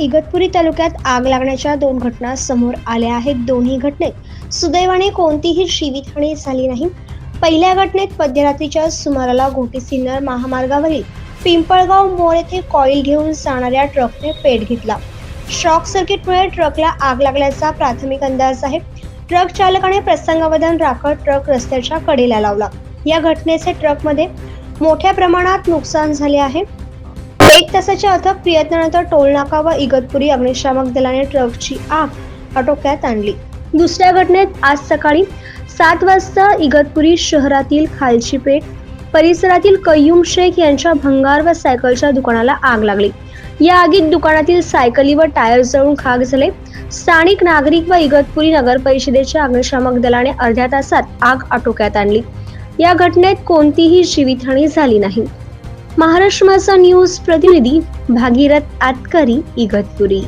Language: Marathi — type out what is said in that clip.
इगतपुरी तालुक्यात आग लागण्याच्या दोन घटना समोर आल्या आहेत. दोन्ही घटनेत सुदैवाने कोणतीही जीवितहानी झाली नाही. पहिल्या घटनेत मध्यरात्रीच्या सुमाराला घोटी सिन्नर महामार्गावरील पिंपळगाव मोर येथे कॉईल घेऊन जाणाऱ्या ट्रकने पेट घेतला. शॉक सर्किटमुळे ट्रकला आग लागल्याचा प्राथमिक अंदाज आहे. ट्रक चालकाने प्रसंगावधान राखत ट्रक रस्त्याच्या कडेला लावला. या घटनेचे ट्रकमध्ये मोठ्या प्रमाणात नुकसान झाले आहे. एक तासाच्या अथक प्रयत्नानंतर टोलनाका व इगतपुरी अग्निशामक दलाने ट्रकची आग आटोक्यात आणली. दुसऱ्या घटनेत आज सकाळी सात वाजता इगतपुरी शहरातील खालची पेठ परिसरातील कय्यूम शेख यांच्या भंगार व सायकलच्या दुकानाला आग लागली. या आगीत दुकानातील सायकली व टायर जळून खाक झाले. स्थानिक नागरिक व इगतपुरी नगर परिषदेच्या अग्निशामक दलाने अर्ध्या तासात आग आटोक्यात आणली. या घटनेत कोणतीही जीवितहानी झाली नाही. महाराष्ट्र न्यूज प्रतिनिधी भागीरथ आतकरी इगतपुरी.